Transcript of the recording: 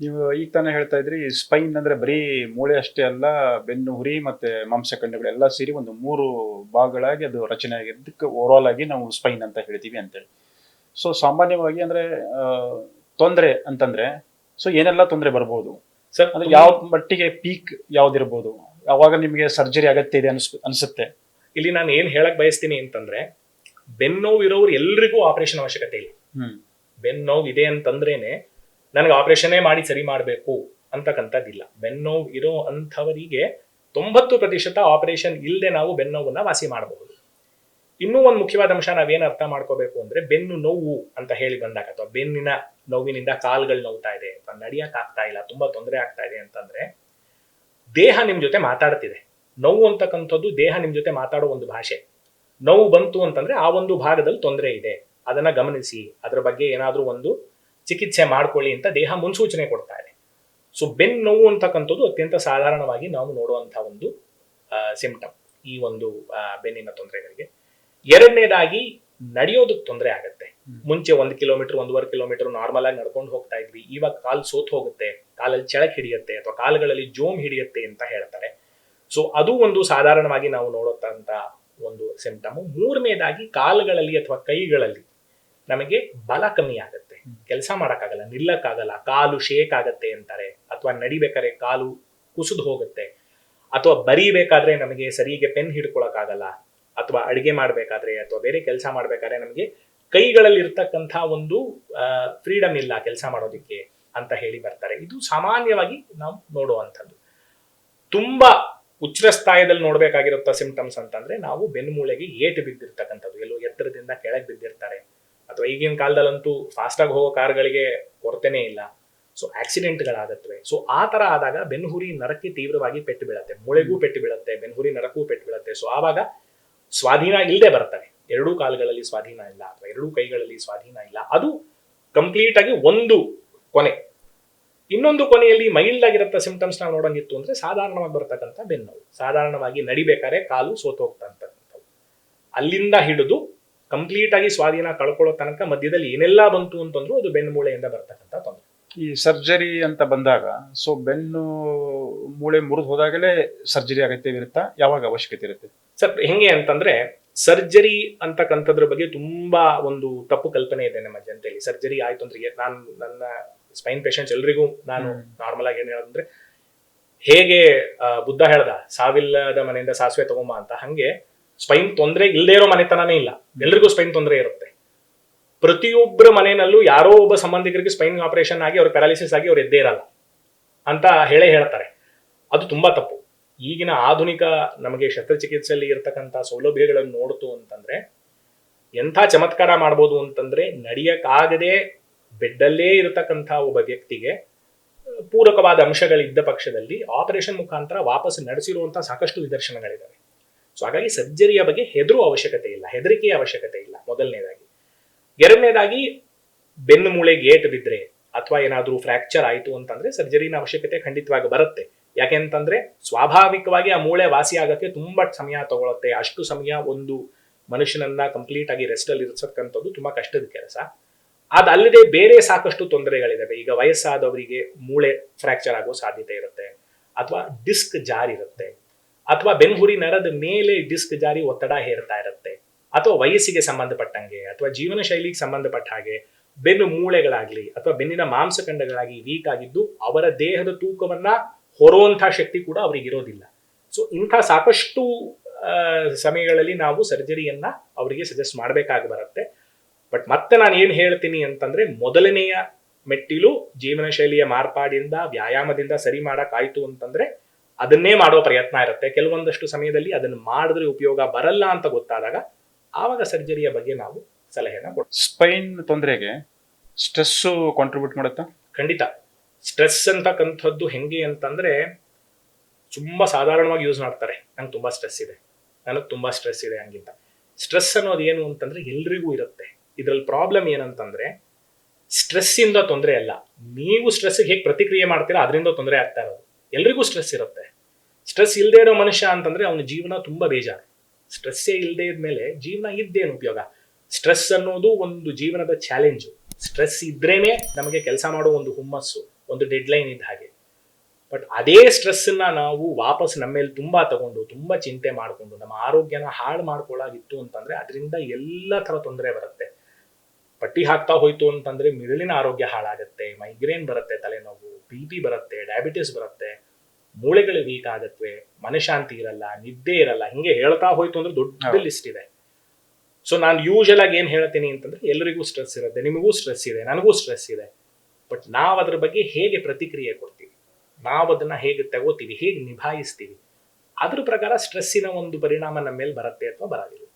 ನೀವು ಈಗ ತಾನೇ ಹೇಳ್ತಾ ಇದ್ರಿ ಸ್ಪೈನ್ ಅಂದ್ರೆ ಬರೀ ಮೂಳೆ ಅಷ್ಟೇ ಅಲ್ಲ ಬೆನ್ನು ಹುರಿ ಮತ್ತೆ ಮಾಂಸಖಂಡಗಳು ಎಲ್ಲ ಸೇರಿ ಒಂದು ಮೂರು ಭಾಗಗಳಾಗಿ ಅದು ರಚನೆ ಆಗಿದ್ದಕ್ಕೆ ಓವರ್ಆಲ್ ಆಗಿ ನಾವು ಸ್ಪೈನ್ ಅಂತ ಹೇಳ್ತೀವಿ ಅಂತೇಳಿ. ಸೊ ಸಾಮಾನ್ಯವಾಗಿ ಅಂದ್ರೆ ತೊಂದರೆ ಅಂತಂದ್ರೆ ಸೊ ಏನೆಲ್ಲ ತೊಂದರೆ ಬರ್ಬೋದು? ಸರ್ ಅಂದ್ರೆ ಯಾವ ಮಟ್ಟಿಗೆ ಪೀಕ್ ಯಾವ್ದಿರ್ಬೋದು? ಯಾವಾಗ ನಿಮಗೆ ಸರ್ಜರಿ ಅಗತ್ಯ ಇದೆ ಅನ್ಸ್ ಅನ್ಸುತ್ತೆ. ಇಲ್ಲಿ ನಾನು ಏನ್ ಹೇಳಕ್ ಬಯಸ್ತೀನಿ ಅಂತಂದ್ರೆ ಬೆನ್ನೋವು ಇರೋರು ಎಲ್ರಿಗೂ ಆಪರೇಷನ್ ಅವಶ್ಯಕತೆ ಇಲ್ಲ. ಹ್ಮ್. ಬೆನ್ನೋವು ಇದೆ ಅಂತಂದ್ರೇನೆ ನನಗೆ ಆಪರೇಷನ್ನೇ ಮಾಡಿ ಸರಿ ಮಾಡಬೇಕು ಅಂತಕ್ಕಂಥದ್ದಿಲ್ಲ. ಬೆನ್ನೋವು ಇರೋ ಅಂಥವರಿಗೆ ತೊಂಬತ್ತು ಪ್ರತಿಶತ ಆಪರೇಷನ್ ಇಲ್ಲದೆ ನಾವು ಬೆನ್ನೋವನ್ನು ವಾಸಿ ಮಾಡಬಹುದು ಇನ್ನೂ ಒಂದು ಮುಖ್ಯವಾದ ಅಂಶ ನಾವೇನು ಅರ್ಥ ಮಾಡ್ಕೋಬೇಕು ಅಂದ್ರೆ ಬೆನ್ನು ನೋವು ಅಂತ ಹೇಳಿ ಬಂದಾಗ ಅಥವಾ ಬೆನ್ನಿನ ನೋವಿನಿಂದ ಕಾಲುಗಳು ನೋವ್ತಾ ಇದೆ, ಅಥವಾ ನಡಿಯಕ್ ಆಗ್ತಾ ಇಲ್ಲ, ತುಂಬಾ ತೊಂದರೆ ಆಗ್ತಾ ಇದೆ ಅಂತಂದ್ರೆ ದೇಹ ನಿಮ್ಮ ಜೊತೆ ಮಾತಾಡ್ತಿದೆ. ನೋವು ಅಂತಕ್ಕಂಥದ್ದು ದೇಹ ನಿಮ್ಮ ಜೊತೆ ಮಾತಾಡೋ ಒಂದು ಭಾಷೆ. ನೋವು ಬಂತು ಅಂತಂದ್ರೆ ಆ ಒಂದು ಭಾಗದಲ್ಲಿ ತೊಂದರೆ ಇದೆ. ಅದನ್ನ ಗಮನಿಸಿ. ಅದರ ಬಗ್ಗೆ ಏನಾದರೂ ಒಂದು ಚಿಕಿತ್ಸೆ ಮಾಡ್ಕೊಳ್ಳಿ ಅಂತ ದೇಹ ಮುನ್ಸೂಚನೆ ಕೊಡ್ತಾ ಇದೆ. ಸೊ ಬೆನ್ನು ನೋವು ಅಂತಕ್ಕಂಥದ್ದು ಅತ್ಯಂತ ಸಾಧಾರಣವಾಗಿ ನಾವು ನೋಡುವಂಥ ಒಂದು ಸಿಂಪ್ಟಮ್ ಈ ಒಂದು ಬೆನ್ನಿನ ತೊಂದರೆಗಳಿಗೆ. ಎರಡನೇದಾಗಿ ನಡೆಯೋದಕ್ಕೆ ತೊಂದರೆ ಆಗುತ್ತೆ. ಮುಂಚೆ ಒಂದು ಕಿಲೋಮೀಟರ್ ಒಂದೂವರೆ ಕಿಲೋಮೀಟರ್ ನಾರ್ಮಲ್ ಆಗಿ ನಡ್ಕೊಂಡು ಹೋಗ್ತಾ ಇದ್ವಿ. ಇವಾಗ ಕಾಲು ಸೋತ್ ಹೋಗುತ್ತೆ ಕಾಲಲ್ಲಿ ಚಳಕ್ ಹಿಡಿಯುತ್ತೆ ಅಥವಾ ಕಾಲುಗಳಲ್ಲಿ ಜೋಮ್ ಹಿಡಿಯುತ್ತೆ ಅಂತ ಹೇಳ್ತಾರೆ. ಸೊ ಅದು ಒಂದು ಸಾಧಾರಣವಾಗಿ ನಾವು ನೋಡುತ್ತಂತ ಒಂದು ಸಿಂಪ್ಟಮ್ ಮೂರನೇದಾಗಿ ಕಾಲುಗಳಲ್ಲಿ ಅಥವಾ ಕೈಗಳಲ್ಲಿ ನಮಗೆ ಬಲ ಕಮ್ಮಿ ಆಗುತ್ತೆ. ಕೆಲಸ ಮಾಡೋಕ್ಕಾಗಲ್ಲ, ನಿಲ್ಲಕ್ಕಾಗಲ್ಲ, ಕಾಲು ಶೇಕ್ ಆಗತ್ತೆ ಅಂತಾರೆ. ಅಥವಾ ನಡಿಬೇಕಾದ್ರೆ ಕಾಲು ಕುಸಿದು ಹೋಗುತ್ತೆ. ಅಥವಾ ಬರೀಬೇಕಾದ್ರೆ ನಮಗೆ ಸರಿಗೆ ಪೆನ್ ಹಿಡ್ಕೊಳಕ್ಕಾಗಲ್ಲ. ಅಥವಾ ಅಡಿಗೆ ಮಾಡಬೇಕಾದ್ರೆ ಅಥವಾ ಬೇರೆ ಕೆಲಸ ಮಾಡಬೇಕಾದ್ರೆ ನಮಗೆ ಕೈಗಳಲ್ಲಿ ಇರ್ತಕ್ಕಂಥ ಒಂದು ಫ್ರೀಡಮ್ ಇಲ್ಲ ಕೆಲಸ ಮಾಡೋದಕ್ಕೆ ಅಂತ ಹೇಳಿ ಬರ್ತಾರೆ. ಇದು ಸಾಮಾನ್ಯವಾಗಿ ನಾವು ನೋಡುವಂಥದ್ದು. ತುಂಬಾ ಉಚ್ಚರ ಸ್ಥಾಯದಲ್ಲಿ ನೋಡ್ಬೇಕಾಗಿರುತ್ತ ಸಿಂಪ್ಟಮ್ಸ್ ಅಂತಂದ್ರೆ ನಾವು ಬೆನ್ನುಮೂಳೆಗೆ ಏಟು ಬಿದ್ದಿರ್ತಕ್ಕಂಥದ್ದು. ಎಲ್ಲೋ ಎತ್ತರದಿಂದ ಕೆಳಗೆ ಬಿದ್ದಿರ್ತಾರೆ. ಅಥವಾ ಈಗಿನ ಕಾಲದಲ್ಲಂತೂ ಫಾಸ್ಟ್ ಆಗಿ ಹೋಗೋ ಕಾರ್ಗಳಿಗೆ ಕೊರತೆನೇ ಇಲ್ಲ. ಸೊ ಆಕ್ಸಿಡೆಂಟ್ಗಳಾಗತ್ವೆ ಸೊ ಆ ಥರ ಆದಾಗ ಬೆನ್ಹುರಿ ನರಕ್ಕೆ ತೀವ್ರವಾಗಿ ಪೆಟ್ಟು ಬೀಳತ್ತೆ. ಮೂಳೆಗೂ ಪೆಟ್ಟು ಬೀಳುತ್ತೆ ಬೆನ್ಹುರಿ ನರಕ್ಕೂ ಪೆಟ್ಟು ಬೀಳುತ್ತೆ. ಸೊ ಆವಾಗ ಸ್ವಾಧೀನ ಇಲ್ಲದೆ ಬರ್ತವೆ. ಎರಡೂ ಕಾಲುಗಳಲ್ಲಿ ಸ್ವಾಧೀನ ಇಲ್ಲ ಅಥವಾ ಎರಡೂ ಕೈಗಳಲ್ಲಿ ಸ್ವಾಧೀನ ಇಲ್ಲ. ಅದು ಕಂಪ್ಲೀಟ್ ಆಗಿ ಒಂದು ಕೊನೆ. ಇನ್ನೊಂದು ಕೊನೆಯಲ್ಲಿ ಮೈಲ್ಡ್ ಆಗಿರತ್ತ ಸಿಂಪ್ಟಮ್ಸ್ ನಾವು ನೋಡಂಗಿತ್ತು ಅಂದ್ರೆ ಸಾಧಾರಣವಾಗಿ ಬರ್ತಕ್ಕಂಥ ಬೆನ್ನು. ಸಾಧಾರಣವಾಗಿ ನಡಿಬೇಕಾದ್ರೆ ಕಾಲು ಸೋತು ಹೋಗ್ತಕ್ಕಂಥವು ಅಲ್ಲಿಂದ ಹಿಡಿದು ಕಂಪ್ಲೀಟ್ ಆಗಿ ಸ್ವಾಧೀನ ಕಳ್ಕೊಳ್ಳೋ ತನಕ ಮಧ್ಯದಲ್ಲಿ ಏನೆಲ್ಲ ಬಂತು ಅಂತಂದ್ರು ಅದು ಬೆನ್ನು ಮೂಳೆಯಿಂದ ಬರ್ತಕ್ಕಂಥ ತೊಂದರೆ. ಈ ಸರ್ಜರಿ ಅಂತ ಬಂದಾಗ ಸೊ ಬೆನ್ನು ಮೂಳೆ ಮುರಿದು ಹೋದಾಗಲೇ ಸರ್ಜರಿ ಅಗತ್ಯವಿರುತ್ತಾ ಯಾವಾಗ ಅವಶ್ಯಕತೆ ಇರುತ್ತೆ? ಸರ್ ಹೆಂಗೆ ಅಂತಂದ್ರೆ ಸರ್ಜರಿ ಅಂತಕ್ಕಂಥದ್ರ ಬಗ್ಗೆ ತುಂಬಾ ಒಂದು ತಪ್ಪು ಕಲ್ಪನೆ ಇದೆ ನಮ್ಮ ಜನತೆಯಲ್ಲಿ. ಸರ್ಜರಿ ಆಯ್ತು ಅಂದ್ರೆ ನಾನು ನನ್ನ ಸ್ಪೈನ್ ಪೇಷಂಟ್ಸ್ ಎಲ್ರಿಗೂ ನಾನು. ನಾರ್ಮಲ್ ಆಗಿ ಏನ್ ಹೇಳೋದಂದ್ರೆ ಹೇಗೆ ಬುದ್ಧ ಹೇಳ್ದ ಸಾವಿಲ್ಲದ ಮನೆಯಿಂದ ಸಾಸಿವೆ ತಗೊಂಬ ಅಂತ. ಹಂಗೆ ಸ್ಪೈನ್ ತೊಂದರೆ ಇಲ್ಲದೆ ಇರೋ ಮನೆತನನೇ ಇಲ್ಲ. ಎಲ್ರಿಗೂ ಸ್ಪೈನ್ ತೊಂದರೆ ಇರುತ್ತೆ. ಪ್ರತಿಯೊಬ್ಬರ ಮನೆಯಲ್ಲೂ ಯಾರೋ ಒಬ್ಬ ಸಂಬಂಧಿಕರಿಗೆ ಸ್ಪೈನ್ ಆಪರೇಷನ್ ಆಗಿ ಅವ್ರ ಪ್ಯಾರಾಲಿಸಿಸ್ ಆಗಿ ಅವ್ರು ಎದ್ದೇ ಇರಲ್ಲ ಅಂತ ಹೇಳೇ ಹೇಳ್ತಾರೆ. ಅದು ತುಂಬಾ ತಪ್ಪು. ಈಗಿನ ಆಧುನಿಕ ನಮಗೆ ಶಸ್ತ್ರಚಿಕಿತ್ಸೆಯಲ್ಲಿ ಇರತಕ್ಕಂಥ ಸೌಲಭ್ಯಗಳನ್ನು ನೋಡ್ತು ಅಂತಂದ್ರೆ ಎಂಥ ಚಮತ್ಕಾರ ಮಾಡ್ಬೋದು ಅಂತಂದ್ರೆ ನಡೆಯಕ್ಕಾಗದೆ ಬೆಡ್ಡಲ್ಲೇ ಇರತಕ್ಕಂಥ ಒಬ್ಬ ವ್ಯಕ್ತಿಗೆ ಪೂರಕವಾದ ಅಂಶಗಳಿದ್ದ ಪಕ್ಷದಲ್ಲಿ ಆಪರೇಷನ್ ಮುಖಾಂತರ ವಾಪಸ್ ನಡೆಸಿರುವಂತಹ ಸಾಕಷ್ಟು ನಿದರ್ಶನಗಳಿದ್ದಾವೆ ಸೊ ಹಾಗಾಗಿ ಸರ್ಜರಿಯ ಬಗ್ಗೆ ಹೆದರುವ ಅವಶ್ಯಕತೆ ಇಲ್ಲ, ಹೆದರಿಕೆಯ ಅವಶ್ಯಕತೆ ಇಲ್ಲ ಮೊದಲನೇದಾಗಿ. ಎರಡನೇದಾಗಿ, ಬೆನ್ನು ಮೂಳೆ ಗೇಟ್ ಬಿದ್ರೆ ಅಥವಾ ಏನಾದರೂ ಫ್ರ್ಯಾಕ್ಚರ್ ಆಯಿತು ಅಂತಂದ್ರೆ ಸರ್ಜರಿನ ಅವಶ್ಯಕತೆ ಖಂಡಿತವಾಗಿ ಬರುತ್ತೆ. ಯಾಕೆಂತಂದ್ರೆ ಸ್ವಾಭಾವಿಕವಾಗಿ ಆ ಮೂಳೆ ವಾಸಿ ಆಗೋಕ್ಕೆ ತುಂಬಾ ಸಮಯ ತಗೊಳುತ್ತೆ. ಅಷ್ಟು ಸಮಯ ಒಂದು ಮನುಷ್ಯನನ್ನ ಕಂಪ್ಲೀಟ್ ಆಗಿ ರೆಸ್ಟ್ ಅಲ್ಲಿ ಇರಿಸಕ್ಕಂಥದ್ದು ತುಂಬಾ ಕಷ್ಟದ ಕೆಲಸ. ಅದಲ್ಲದೆ ಬೇರೆ ಸಾಕಷ್ಟು ತೊಂದರೆಗಳಿದಾವೆ. ಈಗ ವಯಸ್ಸಾದವರಿಗೆ ಮೂಳೆ ಫ್ರ್ಯಾಕ್ಚರ್ ಆಗೋ ಸಾಧ್ಯತೆ ಇರುತ್ತೆ. ಅಥವಾ ಡಿಸ್ಕ್ ಜಾರಿರುತ್ತೆ. ಅಥವಾ ಬೆನ್ಹುರಿ ನರದ ಮೇಲೆ ಡಿಸ್ಕ್ ಜಾರಿ ಒತ್ತಡ ಹೇರ್ತಾ ಇರುತ್ತೆ. ಅಥವಾ ವಯಸ್ಸಿಗೆ ಸಂಬಂಧಪಟ್ಟಂಗೆ, ಅಥವಾ ಜೀವನ ಶೈಲಿಗೆ ಸಂಬಂಧಪಟ್ಟ ಹಾಗೆ ಬೆನ್ನು ಮೂಳೆಗಳಾಗ್ಲಿ, ಅಥವಾ ಬೆನ್ನಿನ ಮಾಂಸಖಂಡಗಳಾಗಿ ವೀಕ್ ಆಗಿದ್ದು ಅವರ ದೇಹದ ತೂಕವನ್ನ ಹೊರುವಂತಹ ಶಕ್ತಿ ಕೂಡ ಅವರಿಗೆ ಇರೋದಿಲ್ಲ. ಸೊ ಇಂಥ ಸಾಕಷ್ಟು ಸಮಯಗಳಲ್ಲಿ ನಾವು ಸರ್ಜರಿಯನ್ನ ಅವರಿಗೆ ಸಜೆಸ್ಟ್ ಮಾಡಬೇಕಾಗಿ ಬರುತ್ತೆ. ಬಟ್ ಮತ್ತೆ ನಾನು ಏನು ಹೇಳ್ತೀನಿ ಅಂತಂದ್ರೆ ಮೊದಲನೆಯ ಮೆಟ್ಟಿಲು ಜೀವನ ಶೈಲಿಯ ಮಾರ್ಪಾಡಿಂದ, ವ್ಯಾಯಾಮದಿಂದ ಸರಿ ಮಾಡಕ್ಕಾಯ್ತು ಅಂತಂದ್ರೆ ಅದನ್ನೇ ಮಾಡುವ ಪ್ರಯತ್ನ ಇರುತ್ತೆ. ಕೆಲವೊಂದಷ್ಟು ಸಮಯದಲ್ಲಿ ಅದನ್ನು ಮಾಡಿದ್ರೆ ಉಪಯೋಗ ಬರಲ್ಲ ಅಂತ ಗೊತ್ತಾದಾಗ ಆವಾಗ ಸರ್ಜರಿಯ ಬಗ್ಗೆ ನಾವು ಸಲಹೆನ ಕೊಡ್ತೀವಿ. ಸ್ಪೈನ್ ತೊಂದರೆಗೆ ಸ್ಟ್ರೆಸ್ಸು ಕಾಂಟ್ರಿಬ್ಯೂಟ್ ಮಾಡುತ್ತಾ? ಖಂಡಿತ. ಸ್ಟ್ರೆಸ್ ಅಂತಕ್ಕಂಥದ್ದು ಹೆಂಗೆ ಅಂತಂದ್ರೆ ತುಂಬಾ ಸಾಧಾರಣವಾಗಿ ಯೂಸ್ ಮಾಡ್ತಾರೆ. ನಂಗೆ ತುಂಬಾ ಸ್ಟ್ರೆಸ್ ಇದೆ. ನನಗೆ ತುಂಬಾ ಸ್ಟ್ರೆಸ್ ಇದೆ ಹಂಗಿಂತ. ಸ್ಟ್ರೆಸ್ ಅನ್ನೋದು ಏನು ಅಂತಂದ್ರೆ ಎಲ್ರಿಗೂ ಇರುತ್ತೆ. ಇದ್ರಲ್ಲಿ ಪ್ರಾಬ್ಲಮ್ ಏನಂತಂದ್ರೆ ಸ್ಟ್ರೆಸ್ ಇಂದ ತೊಂದರೆ ಅಲ್ಲ. ನೀವು ಸ್ಟ್ರೆಸ್ಗೆ ಹೇಗೆ ಪ್ರತಿಕ್ರಿಯೆ ಮಾಡ್ತೀರಾ ಅದರಿಂದ ತೊಂದರೆ ಆಗ್ತಾ ಇರೋದು. ಎಲ್ರಿಗೂ ಸ್ಟ್ರೆಸ್ ಇರುತ್ತೆ. ಸ್ಟ್ರೆಸ್ ಇಲ್ಲದೆ ಇರೋ ಮನುಷ್ಯ ಅಂತಂದ್ರೆ ಅವನ ಜೀವನ ತುಂಬಾ ಬೇಜಾರು. ಸ್ಟ್ರೆಸ್ಸೇ ಇಲ್ಲದೆ ಇದ್ಮೇಲೆ ಜೀವನ ಇದ್ದೇನು ಉಪಯೋಗ? ಸ್ಟ್ರೆಸ್ ಅನ್ನೋದು ಒಂದು ಜೀವನದ ಚಾಲೆಂಜು ಸ್ಟ್ರೆಸ್ ಇದ್ರೇನೆ ನಮಗೆ ಕೆಲಸ ಮಾಡೋ ಒಂದು ಹುಮ್ಮಸ್ಸು, ಒಂದು ಡೆಡ್ಲೈನ್ ಇದ್ದ ಹಾಗೆ. ಬಟ್ ಅದೇ ಸ್ಟ್ರೆಸ್ಸನ್ನ ನಾವು ವಾಪಸ್ ನಮ್ಮ ಮೇಲೆ ತುಂಬಾ ತಗೊಂಡು, ತುಂಬಾ ಚಿಂತೆ ಮಾಡಿಕೊಂಡು, ನಮ್ಮ ಆರೋಗ್ಯನ ಹಾಳು ಮಾಡ್ಕೊಳ್ಳಾಗಿತ್ತು ಅಂತಂದ್ರೆ ಅದರಿಂದ ಎಲ್ಲ ಥರ ತೊಂದರೆ ಬರುತ್ತೆ. ಪಟ್ಟಿ ಹಾಕ್ತಾ ಹೋಯ್ತು ಅಂತಂದ್ರೆ ಮಿರುಳಿನ ಆರೋಗ್ಯ ಹಾಳಾಗುತ್ತೆ ಮೈಗ್ರೇನ್ ಬರುತ್ತೆ ತಲೆನೋವು ಬಿ ಪಿ ಬರುತ್ತೆ ಡಯಾಬಿಟಿಸ್ ಬರುತ್ತೆ. ಮೂಳೆಗಳು ವೀಕ್ ಆಗತ್ವೆ ಮನಶಾಂತಿ ಇರಲ್ಲ ನಿದ್ದೆ ಇರಲ್ಲ ಹಿಂಗೆ ಹೇಳ್ತಾ ಹೋಯ್ತು ಅಂದ್ರೆ ದೊಡ್ಡ ಲಿಸ್ಟ್ ಇದೆ. ಸೊ ನಾನು ಯೂಶಲ್ ಆಗಿ ಏನ್ ಹೇಳ್ತೀನಿ ಅಂತಂದ್ರೆ ಎಲ್ಲರಿಗೂ ಸ್ಟ್ರೆಸ್ ಇರುತ್ತೆ ನಿಮಗೂ ಸ್ಟ್ರೆಸ್ ಇದೆ ನನಗೂ ಸ್ಟ್ರೆಸ್ ಇದೆ. ಬಟ್ ನಾವು ಅದ್ರ ಬಗ್ಗೆ ಹೇಗೆ ಪ್ರತಿಕ್ರಿಯೆ ಕೊಡ್ತೀವಿ? ನಾವು ಅದನ್ನ ಹೇಗೆ ತಗೋತೀವಿ ಹೇಗೆ ನಿಭಾಯಿಸ್ತೀವಿ? ಅದ್ರ ಪ್ರಕಾರ ಸ್ಟ್ರೆಸ್ಸಿನ ಒಂದು ಪರಿಣಾಮ ನಮ್ಮ ಮೇಲೆ ಬರುತ್ತೆ ಅಥವಾ ಬರೋದಿಲ್ಲ.